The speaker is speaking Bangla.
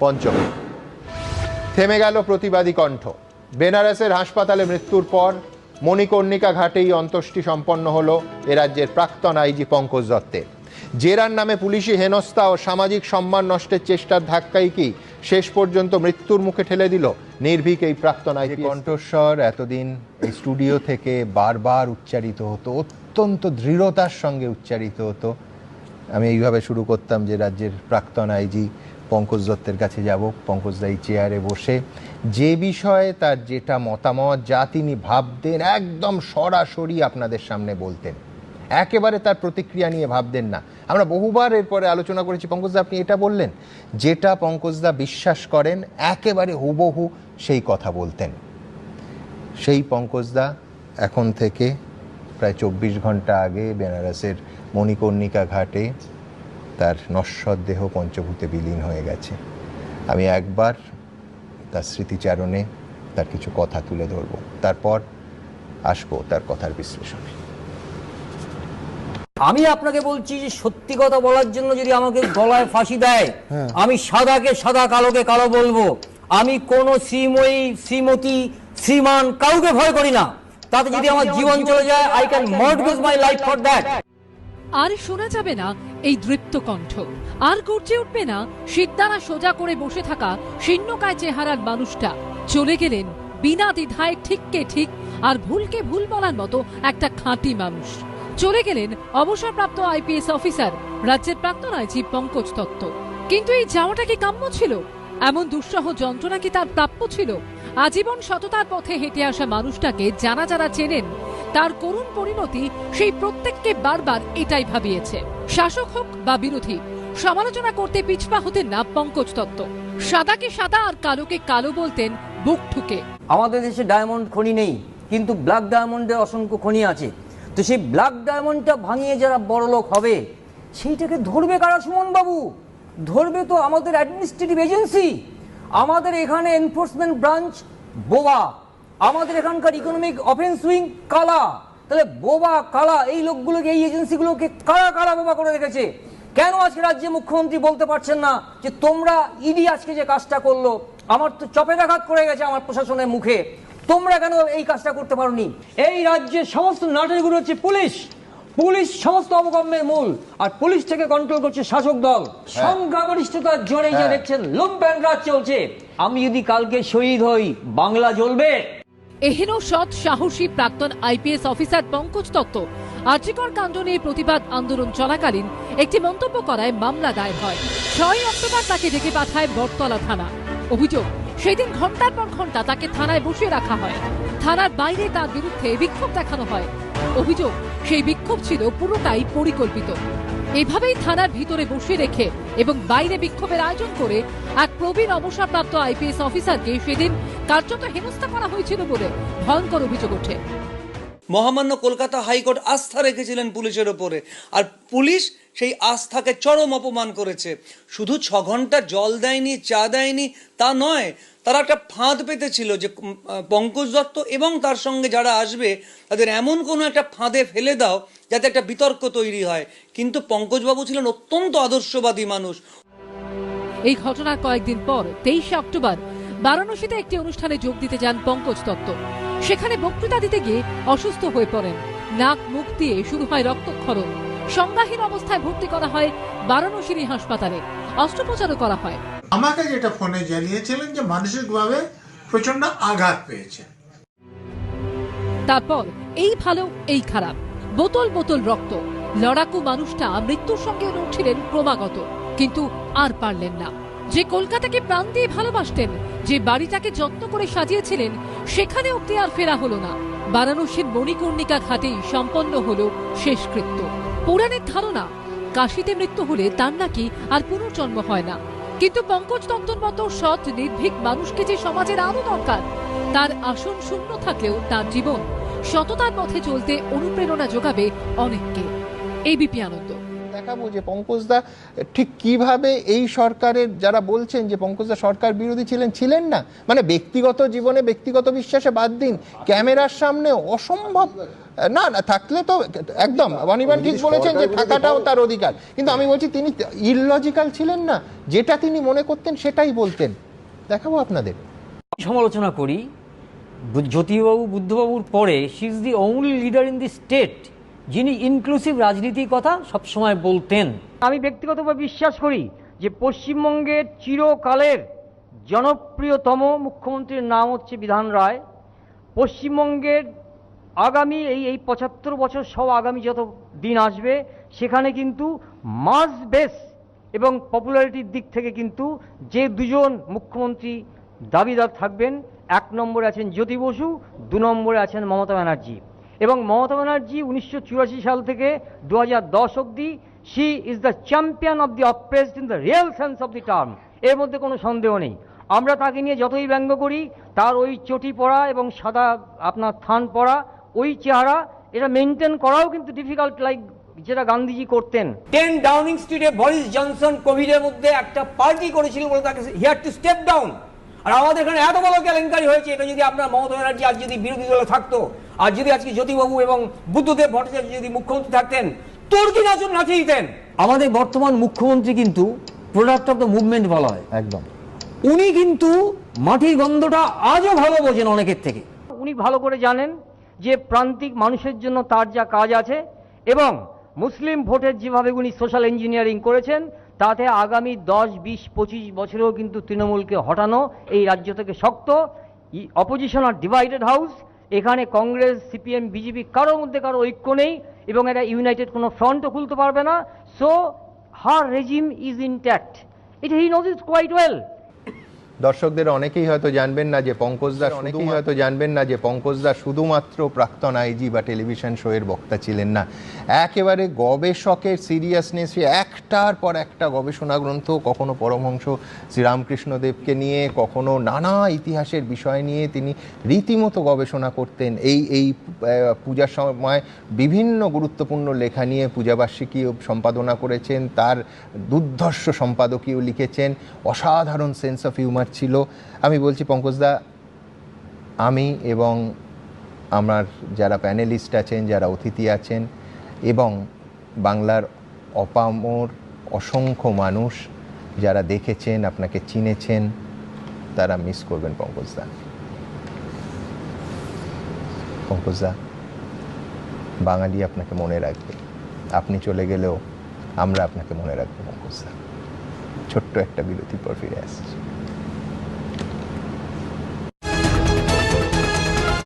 পঞ্চম। থেমে গেল প্রতিবাদী কণ্ঠ। বেনারসের হাসপাতালে মৃত্যুর পর মণিকর্ণিকা ঘাটেই অন্ত্যেষ্টি সম্পন্ন হলো এ রাজ্যের প্রাক্তন আইজি পঙ্কজ দত্তের। জেরার নামে পুলিশি হেনস্থা ও সামাজিক সম্মান নষ্টের চেষ্টার ধাক্কাই কি শেষ পর্যন্ত মৃত্যুর মুখে ঠেলে দিল? নির্ভীক এই প্রাক্তন আইজি কণ্ঠস্বর এতদিন এই স্টুডিও থেকে বারবার উচ্চারিত হতো অত্যন্ত দৃঢ়তার সঙ্গে উচ্চারিত হতো। আমি এইভাবে শুরু করতাম যে রাজ্যের প্রাক্তন আইজি পঙ্কজ দত্তের কাছে যাব। পঙ্কজ দা এই চেয়ারে বসে যে বিষয়ে তার যেটা মতামত যা তিনি ভাবতেন একদম সরাসরি আপনাদের সামনে বলতেন। একেবারে তার প্রতিক্রিয়া নিয়ে ভাবতেন না। আমরা বহুবার এরপরে আলোচনা করেছি। পঙ্কজদা আপনি এটা বললেন, যেটা পঙ্কজদা বিশ্বাস করেন, একেবারে হুবহু সেই কথা বলতেন। সেই পঙ্কজদা এখন থেকে প্রায় চব্বিশ ঘণ্টা আগে বেনারসের মণিকর্ণিকা ঘাটে তার নশ্বর দেহ পঞ্চভূতে বিলীন হয়ে গেছে। আমি একবার তার স্মৃতিচারণে তার কিছু কথা তুলে ধরব। তারপর আসব তার কথার বিশ্লেষণে। আমি আপনাকে বলছি যে সত্যি কথা বলার জন্য যদি আমাকে গলায় ফাঁসি দেয় আমি সাদাকে সাদা কালোকে কালো বলব। আমি কোন শ্রীময়ী শ্রীমতী শ্রীমান কাউকে ভয় করি না। তাতে যদি আমার জীবন চলে যায় I can mortgage my life for that আর শোনা যাবে না এই দৃপ্ত কণ্ঠ। আর গর্জে উঠবে না, সিদ্ধারা সোজা করে বসে থাকা শীর্ণকায় চেহারার মানুষটা। চলে গেলেন বিনা দ্বিধায় ঠিককে ঠিক আর ভুলকে ভুল বলার মতো একটা খাঁটি মানুষ। চলে গেলেন অবসরপ্রাপ্ত আইপিএস অফিসার, রাজ্যের প্রাক্তন আইজি পঙ্কজ দত্ত। কিন্তু এই যাওয়াটা কি কাম্য ছিল? এমন দুঃসহ যন্ত্রণা কি তার প্রাপ্য ছিল? আজীবন সততার পথে হেঁটে আসা মানুষটাকে যারা যারা চেনেন তার করুণ পরিণতি সেই প্রত্যেককে বারবার এটাই ভাবিয়েছে। শাসক হোক বা বিরোধী, সমালোচনা করতে পিছপা হতে না পঙ্কজ দত্ত। সাদাকে সাদা আর কালোকে কালো বলতেন বুক ঠুকে। আমাদের দেশে ডায়মন্ড খনি নেই, কিন্তু ব্ল্যাক ডায়মন্ডের অসংখ্য খনি আছে। তো সেই ব্ল্যাক ডায়মন্ডটা ভাঙিয়ে যারা বড় লোক হবে, সেইটাকে ধরবে কারা সুমন বাবু ধরবে তো আমাদের অ্যাডমিনিস্ট্রেটিভ এজেন্সি আমাদের এখানে এনফোর্সমেন্ট ব্রাঞ্চ বোবা। আমাদের এখানকার ইকোনমিক অফেন্স উইং কালা। তাহলে বোবা কালা এই লোকগুলোকে এই এজেন্সিগুলোকে কারা কারা বোবা করে রেখেছে? কেন আজকে রাজ্যে মুখ্যমন্ত্রী বলতে পারছেন না যে তোমরা ইডি আজকে যে কাজটা করল? আমার তো চপেটাঘাত করে গেছে আমার প্রশাসনের মুখে। তোমরা কেন এই কাজটা করতে পারোনি? এই রাজ্যের সমস্ত নাটকগুলো হচ্ছে পুলিশ। পুলিশ সমস্ত অবকর্মের মূল। আর পুলিশ থেকে কন্ট্রোল করছে শাসক দল। সংখ্যাগরিষ্ঠতার জোরে যা হ্যাঁ। দেখছেন লুম্প্যান রাজ চলছে। আমি যদি কালকে শহীদ হই বাংলা জ্বলবে? এহেন সৎ সাহসী প্রাক্তন আইপিএস অফিসার পঙ্কজ দত্ত আর্যিকর কাণ্ড নিয়ে প্রতিবাদ আন্দোলন চলাকালীন একটি মন্তব্য করায় মামলা দায়ের হয়। ছয় অক্টোবর তাকে ডেকে পাঠায় বটতলা থানা। অভিযোগ, সেদিন ঘণ্টার পর ঘণ্টা তাকে থানায় বসিয়ে রাখা হয়। থানার বাইরে তার বিরুদ্ধে বিক্ষোভ দেখানো হয়। অভিযোগ, সেই বিক্ষোভ ছিল পুরোটাই পরিকল্পিত। এভাবেই থানার ভিতরে বসিয়ে রেখে এবং বাইরে বিক্ষোভের আয়োজন করে এক প্রবীণ অবসরপ্রাপ্ত আইপিএস অফিসারকে সেদিন কার্যত হেনস্থা করা হয়েছিল বলে ভয়ঙ্কর অভিযোগ ওঠে। মহামান্য কলকাতা হাইকোর্ট আস্থা রেখেছিলেন পুলিশের ওপরে। আর পুলিশ সেই আস্থাকে চরম অপমান করেছে। শুধু ছ ঘণ্টা জল দেয়নি চা দেয়নি তা নয় তারা একটা ফাঁদ পেতেছিল যে পঙ্কজ দত্ত এবং তার সঙ্গে যারা আসবে তাদের এমন কোনো একটা ফাঁদে ফেলে দাও যাতে একটা বিতর্ক তৈরি হয়। কিন্তু পঙ্কজবাবু ছিলেন অত্যন্ত আদর্শবাদী মানুষ। এই ঘটনার কয়েকদিন পর তেইশে অক্টোবর বারাণসীতে একটি অনুষ্ঠানে যোগ দিতে যান পঙ্কজ দত্ত। সেখানে বক্তৃতা দিতে গিয়ে অসুস্থ হয়ে পড়েন। নাক মুখ দিয়ে শুরু হয় রক্তক্ষরণ। সংজ্ঞাহীন অবস্থায় ভর্তি করা হয় বারাণসীর হাসপাতালে। অস্ত্রোপচারও করা হয়। আমাকে যেটা ফোনে জানিয়েছিলেন যে মানসিকভাবে প্রচণ্ড আঘাত পেয়েছেন তারপর এই ভালো এই খারাপ। বোতল বোতল রক্ত। লড়াকু মানুষটা মৃত্যুর সঙ্গে লড়ছিলেন ক্রমাগত। কিন্তু আর পারলেন না। যে কলকাতাকে প্রাণ দিয়ে ভালোবাসতেন যে বাড়িটাকে যত্ন করে সাজিয়েছিলেন সেখানে অব্দি আর ফেরা হলো না। বারাণসীর মণিকর্ণিকা ঘাটেই সম্পন্ন হল শেষকৃত্য। পুরাণের ধারণা, কাশিতে মৃত্যু হলে তার নাকি আর পুনর্জন্ম হয় না। কিন্তু পঙ্কজ দত্তর মতো সৎ, নির্ভীক মানুষকে যে সমাজের আরও দরকার, তার আসন শূন্য থাকলেও তার জীবন সততার পথে চলতে অনুপ্রেরণা যোগাবে অনেককে। এবিপি আনন্দ। দেখাবো যে পঙ্কজদা ঠিক কীভাবে এই সরকারের যারা বলছেন যে পঙ্কজদা সরকার বিরোধী ছিলেন ছিলেন না মানে ব্যক্তিগত জীবনে ব্যক্তিগত বিশ্বাসে বাদ দিন ক্যামেরার সামনে অসম্ভব না না থাকলে তো একদম অনির্বাণ ঠিক বলেছেন যে থাকাটাও তার অধিকার কিন্তু আমি বলছি তিনি ইললজিক্যাল ছিলেন না যেটা তিনি মনে করতেন সেটাই বলতেন। দেখাবো আপনাদের। সমালোচনা করি জ্যোতিবাবু বুদ্ধবাবুর পরে she is the only leader in the state যিনি ইনক্লুসিভ রাজনীতির কথা সবসময় বলতেন। আমি ব্যক্তিগতভাবে বিশ্বাস করি যে পশ্চিমবঙ্গের চিরকালের জনপ্রিয়তম মুখ্যমন্ত্রীর নাম হচ্ছে বিধান রায়। পশ্চিমবঙ্গের আগামী এই এই পঁচাত্তর বছর সহ আগামী যত দিন আসবে, সেখানে কিন্তু মাস বেস এবং পপুলারিটির দিক থেকে কিন্তু যে দুজন মুখ্যমন্ত্রী দাবিদার থাকবেন, এক নম্বরে আছেন জ্যোতি বসু, দু নম্বরে আছেন মমতা ব্যানার্জি। এবং মমতা ব্যানার্জি উনিশশো চুরাশি সাল থেকে দু দশ অব্দি she is the champion of the oppressed in the real sense of the term এর মধ্যে কোনো সন্দেহ নেই। আমরা তাকে নিয়ে যতই ব্যঙ্গ করি, তার ওই চটি পরা এবং সাদা আপনার থান পরা, ওই চেহারা, এটা মেনটেন করাও কিন্তু ডিফিকাল্ট লাইক যেটা গান্ধীজি করতেন। টেন ডাউনিং স্ট্রিটে বরিস জনসন কোভিডের মধ্যে একটা পার্টি করেছিল বলে তাকে হিয়ার টু স্টেপ ডাউন আর আমাদের এখানে এত বড় কেলেঙ্কারি হয়েছে এটা যদি আপনার মমতা ব্যানার্জি আজ যদি বিরোধী দলে থাকতো আর যদি আজকে জ্যোতিবাবু এবং বুদ্ধদেব ভট্টাচার্য যদি মুখ্যমন্ত্রী থাকতেন তুর্কি নাচন নাচিয়ে দিতেন। আমাদের বর্তমান মুখ্যমন্ত্রী কিন্তু প্রোডাক্ট অফ দ্য মুভমেন্ট বলা হয়। একদম। উনি কিন্তু মাটির গন্ধটা আজও ভালো বোঝেন অনেকের থেকে। উনি ভালো করে জানেন যে প্রান্তিক মানুষের জন্য তার যা কাজ আছে এবং মুসলিম ভোটের যেভাবে উনি সোশ্যাল ইঞ্জিনিয়ারিং করেছেন তাতে আগামী দশ, বিশ, পঁচিশ বছরেও কিন্তু তৃণমূলকে হটানো এই রাজ্য থেকে শক্ত। অপোজিশন আর ডিভাইডেড হাউস এখানে কংগ্রেস, সিপিএম, বিজেপি কারোর মধ্যে কারও ঐক্য নেই এবং এটা ইউনাইটেড কোনো ফ্রন্টও খুলতে পারবে না। So her regime is intact it he knows is quite well দর্শকদের অনেকেই হয়তো জানবেন না যে পঙ্কজদা অনেকেই হয়তো জানবেন না যে পঙ্কজদা শুধুমাত্র প্রাক্তন আইজি বা টেলিভিশন শোয়ের বক্তা ছিলেন না। একেবারে গবেষকের সিরিয়াসনেস একটার পর একটা গবেষণা গ্রন্থ কখনো পরমহংস শ্রীরামকৃষ্ণদেবকে নিয়ে কখনো নানা ইতিহাসের বিষয় নিয়ে তিনি রীতিমতো গবেষণা করতেন। এই এই পূজার সময় বিভিন্ন গুরুত্বপূর্ণ লেখা নিয়ে পূজাবার্ষিকীও সম্পাদনা করেছেন তার দুর্ধর্ষ সম্পাদকীয় লিখেছেন। অসাধারণ সেন্স অফ হিউমার ছিল। আমি বলছি পঙ্কজদা আমি এবং আমার যারা প্যানেলিস্ট আছেন, যারা অতিথি আছেন এবং বাংলার অপামর অসংখ্য মানুষ যারা দেখেছেন, আপনাকে চিনেছেন, তারা মিস করবেন পঙ্কজদা পঙ্কজদা বাঙালি আপনাকে মনে রাখবে। আপনি চলে গেলেও আমরা আপনাকে মনে রাখব পঙ্কজদা ছোট্ট একটা বিরতির পর ফিরে আসছি।